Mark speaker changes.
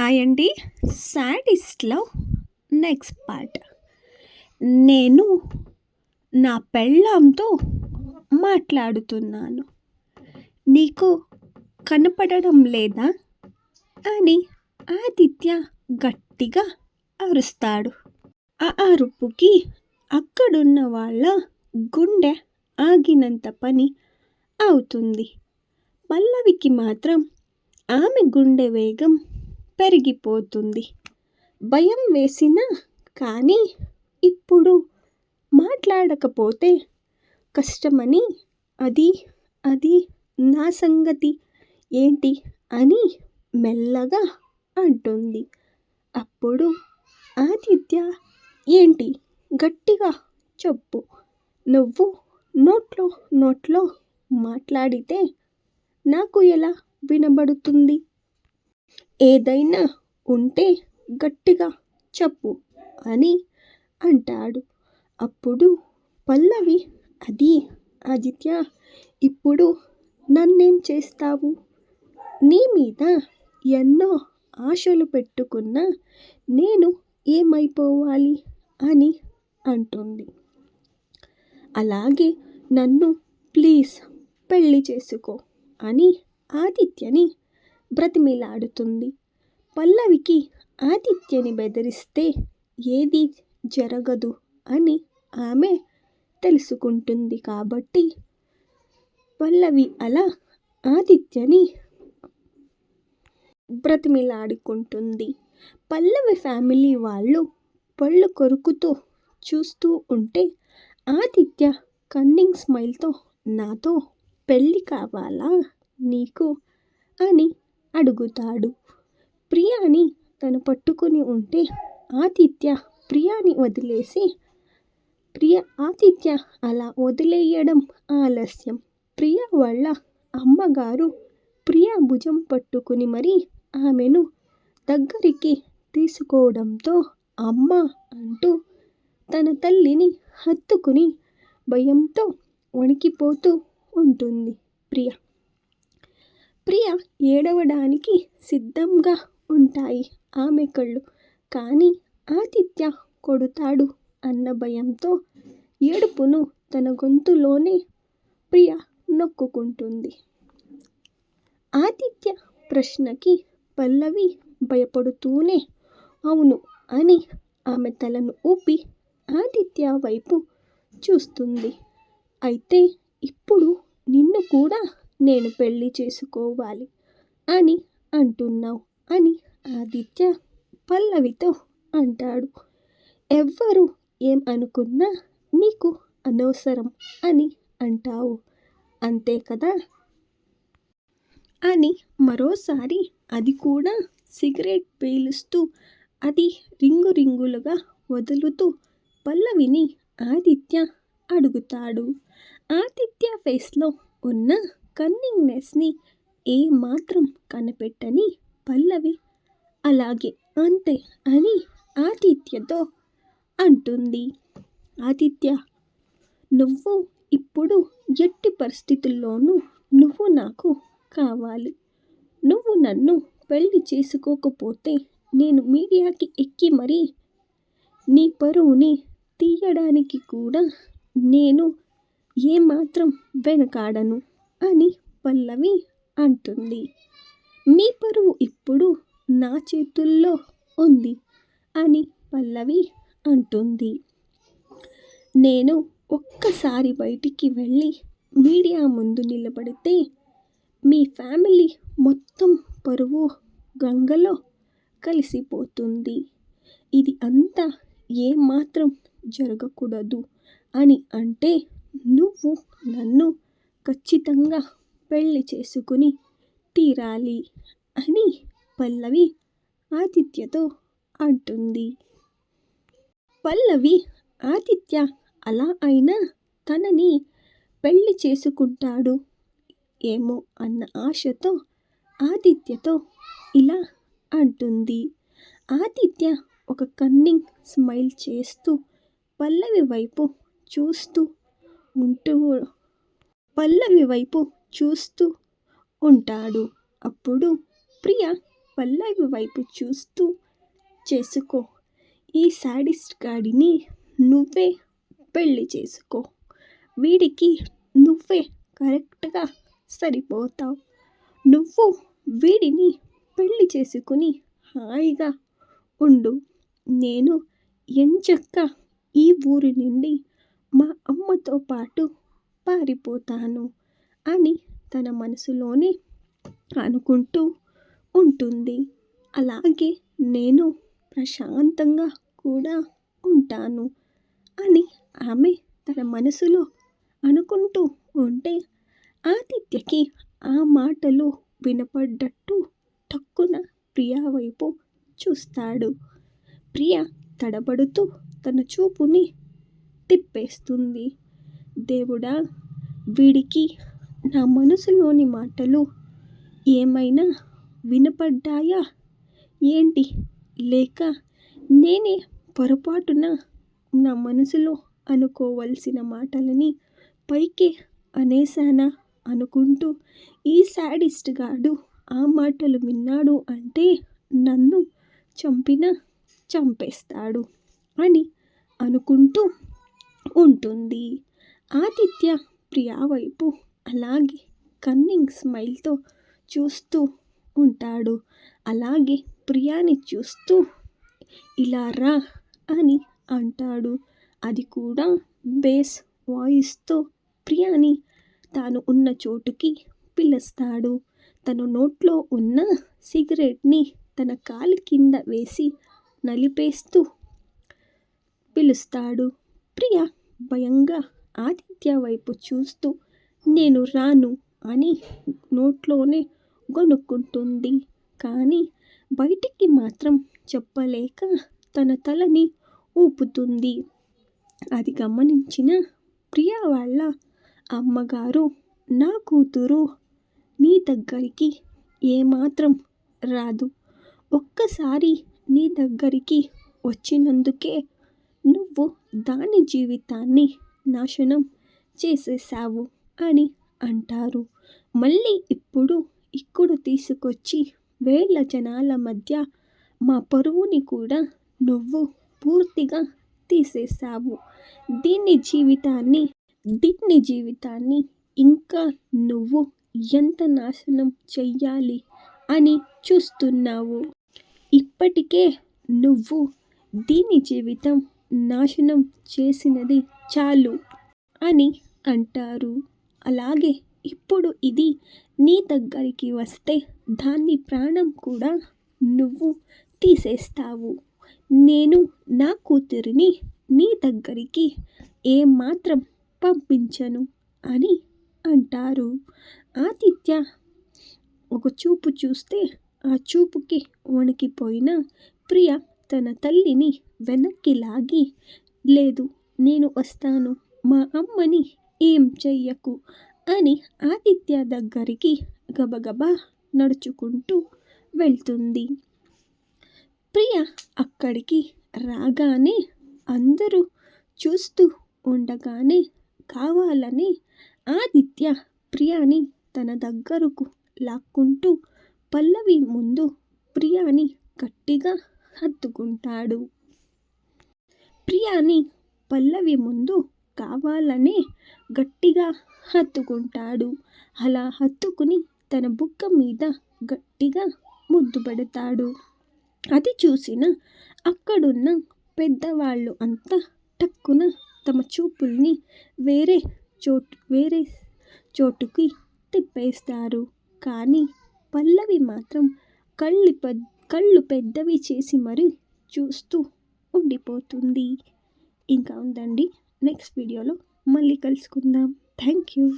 Speaker 1: ఆయండి సాడిస్ట్లో next part. నేను నా పెళ్ళాంతో మాట్లాడుతున్నాను. నీకు కనపడడం లేదా? అని ఆదిత్య గట్టిగా అరుస్తాడు. ఆ అరుపుకి అక్కడున్న వాళ్ళ గుండె ఆగినంత పని అవుతుంది. పల్లవికి మాత్రం ఆమె గుండె వేగం పెరిగిపోతుంది భయం వేసినా కానీ ఇప్పుడు మాట్లాడకపోతే కష్టమని అది అది నా సంగతి ఏంటి అని మెల్లగా అంటుంది. అప్పుడు ఆదిత్య ఏంటి? గట్టిగా చెప్పు. నువ్వు నోట్లో నోట్లో మాట్లాడితే నాకు ఎలా వినబడుతుంది? ఏదైనా ఉంటే గట్టిగా చెప్పు అని అంటాడు. అప్పుడు పల్లవి అది ఆదిత్య ఇప్పుడు నన్నేం చేస్తావు? నీ మీద ఎన్నో ఆశలు పెట్టుకున్న నేను ఏమైపోవాలి? అని అంటుంది. అలాగే నన్ను ప్లీజ్ పెళ్ళి చేసుకో అని ఆదిత్యని బ్రతిమిలాడుతుంది. పల్లవికి ఆదిత్యని బెదిరిస్తే ఏది జరగదు అని ఆమె తెలుసుకుంటుంది కాబట్టి పల్లవి అలా ఆదిత్యని బ్రతిమిలాడుకుంటుంది. పల్లవి ఫ్యామిలీ వాళ్ళు పళ్ళు కొరుకుతూ చూస్తూ ఉంటే ఆదిత్య కన్నింగ్ స్మైల్తో నాతో పెళ్ళి కావాలా నీకు? అని అడుగుతాడు. ప్రియాని తను పట్టుకుని ఉంటే ఆతిథ్య ప్రియాని వదిలేసి ప్రియ ఆతిథ్య అలా వదిలేయడం ఆలస్యం. ప్రియ వాళ్ళ అమ్మగారు ప్రియా భుజం పట్టుకుని మరీ ఆమెను దగ్గరికి తీసుకోవడంతో అమ్మ అంటూ తన తల్లిని హత్తుకుని భయంతో వణికిపోతూ ఉంటుంది ప్రియ. ప్రియ ఏడవడానికి సిద్ధంగా ఉంటాయి ఆమె కళ్ళు. కానీ ఆతిథ్య కొడుతాడు అన్న భయంతో ఏడుపును తన గొంతులోనే ప్రియ నొక్కుకుంటుంది. ఆతిథ్య ప్రశ్నకి పల్లవి భయపడుతూనే అవును అని ఆమె తలను ఊపి ఆదిత్య వైపు చూస్తుంది. అయితే ఇప్పుడు నిన్ను కూడా నేను పెళ్ళి చేసుకోవాలి అని అంటున్నావు అని ఆదిత్య పల్లవితో అంటాడు. ఎవ్వరు ఏం అనుకున్నా నీకు అనవసరం అని అంటావు. అంతే కదా? అని మరోసారి అది కూడా సిగరెట్ పీలుస్తూ అది రింగు రింగులుగా వదులుతూ పల్లవిని ఆదిత్య అడుగుతాడు. ఆదిత్య ఫేస్లో ఉన్న కన్నింగ్నెస్ని ఏమాత్రం కనిపెట్టని పల్లవి. అలాగే అంతే అని ఆతిథ్యతో అంటుంది. ఆదిత్య నువ్వు ఇప్పుడు ఎట్టి పరిస్థితుల్లోనూ నువ్వు నాకు కావాలి. నువ్వు నన్ను పెళ్ళి చేసుకోకపోతే నేను మీడియాకి ఎక్కి మరీ నీ పరువుని తీయడానికి కూడా నేను ఏమాత్రం వెనకాడను. అని పల్లవి అంటుంది. మీ పరువు ఇప్పుడు నా చేతుల్లో ఉంది అని పల్లవి అంటుంది. నేను ఒక్కసారి బయటికి వెళ్ళి మీడియా ముందు నిలబడితే మీ ఫ్యామిలీ మొత్తం పరువు గంగలో కలిసిపోతుంది. ఇది అంతా ఏమాత్రం జరగకూడదు అని అంటే నువ్వు నన్ను ఖచ్చితంగా పెళ్ళి చేసుకుని తీరాలి అని పల్లవి ఆతిథ్యతో అంటుంది. పల్లవి ఆతిథ్య అలా అయినా తనని పెళ్ళి చేసుకుంటాడు ఏమో అన్న ఆశతో ఆదిత్యతో ఇలా అంటుంది. ఆదిత్య ఒక కన్నింగ్ స్మైల్ చేస్తూ పల్లవి వైపు చూస్తూ ఉంటూ పల్లవి వైపు చూస్తూ ఉంటాడు. అప్పుడు ప్రియ పల్లవి వైపు చూస్తూ చేసుకో ఈ శాడిస్ట్ గాడిని నువ్వే పెళ్ళి చేసుకో. వీడికి నువ్వే కరెక్ట్గా సరిపోతావు. నువ్వు వీడిని పెళ్ళి చేసుకుని హాయిగా ఉండు. నేను ఎంచక్క ఈ ఊరి నుండి మా అమ్మతో పాటు పారిపోతాను అని తన మనసులోనే అనుకుంటూ ఉంటుంది. అలాగే నేను ప్రశాంతంగా కూడా ఉంటాను అని ఆమె తన మనసులో అనుకుంటూ ఉంటే ఆదిత్యకి ఆ మాటలు వినపడ్డట్టు టక్కున ప్రియా వైపు చూస్తాడు. ప్రియ తడబడుతూ తన చూపుని తిప్పేస్తుంది. దేవుడా వీడికి నా మనసులోని మాటలు ఏమైనా వినపడ్డాయా? ఏంటి? లేక నేనే పొరపాటున నా మనసులో అనుకోవలసిన మాటలని పైకే అనేసానా అనుకుంటూ ఈ శాడిస్ట్ గాడు ఆ మాటలు విన్నాడు అంటే నన్ను చంపిన చంపేస్తాడు అని అనుకుంటూ ఉంటుంది. ఆదిత్య ప్రియా వైపు అలాగే కన్నింగ్ స్మైల్తో చూస్తూ ఉంటాడు. అలాగే ప్రియాని చూస్తూ ఇలా రా అని అంటాడు. అది కూడా బేస్ వాయిస్తో ప్రియాని తాను ఉన్న చోటుకి పిలుస్తాడు. తన నోట్లో ఉన్న సిగరెట్ని తన కాలి కింద వేసి నలిపేస్తూ పిలుస్తాడు. ప్రియ భయంగా ఆదిత్య వైపు చూస్తూ నేను రాను అని నోట్లోనే గొనుక్కుంటుంది. కానీ బయటికి మాత్రం చెప్పలేక తన తలని ఊపుతుంది. అది గమనించిన ప్రియా వాళ్ళ అమ్మగారు నా కూతురు నీ దగ్గరికి ఏమాత్రం రాదు. ఒక్కసారి నీ దగ్గరికి వచ్చినందుకే నువ్వు దాని జీవితాన్ని నాశనం చేసేసావు అని అంటారు. మళ్ళీ ఇప్పుడు ఇక్కడ తీసుకొచ్చి వేల జనాల మధ్య మా పరువుని కూడా నువ్వు పూర్తిగా తీసేసావు దీన్ని జీవితాన్ని దీన్ని జీవితాన్ని ఇంకా నువ్వు ఎంత నాశనం చెయ్యాలి అని చూస్తున్నావు? ఇప్పటికే నువ్వు దీని జీవితం నాశనం చేసినది చాలు అని అంటారు. అలాగే ఇప్పుడు ఇది నీ దగ్గరికి వస్తే దాన్ని ప్రాణం కూడా నువ్వు తీసేస్తావు. నేను నా కూతురిని నీ దగ్గరికి ఏమాత్రం పంపించను అని అంటారు. ఆతిథ్య ఒక చూపు చూస్తే ఆ చూపుకి వణికిపోయిన ప్రియ తన తల్లిని వెనక్కి లాగి లేదు నేను వస్తాను మా అమ్మని ఏం చెయ్యకు అని ఆదిత్య దగ్గరికి గబగబా నడుచుకుంటూ వెళ్తుంది. ప్రియ అక్కడికి రాగానే అందరూ చూస్తూ ఉండగానే కావాలని ఆదిత్య ప్రియాని తన దగ్గరకు లాక్కుంటూ పల్లవి ముందు ప్రియాని గట్టిగా హత్తుకుంటాడు. ప్రియాని పల్లవి ముందు కావాలనే గట్టిగా హత్తుకుంటాడు. అలా హత్తుకుని తన బుక్క మీద గట్టిగా ముద్దు పెడతాడు. అది చూసిన అక్కడున్న పెద్దవాళ్ళు అంతా టక్కున తమ చూపుల్ని వేరే చోటు వేరే చోటుకి తిప్పేస్తారు. కానీ పల్లవి మాత్రం కళ్ళిపద్దు కళ్ళు పెద్దవి చేసి మరి చూస్తూ ఉండిపోతుంది. ఇంకా ఉందండి. నెక్స్ట్ వీడియోలో మళ్ళీ కలుసుకుందాం. Thank you.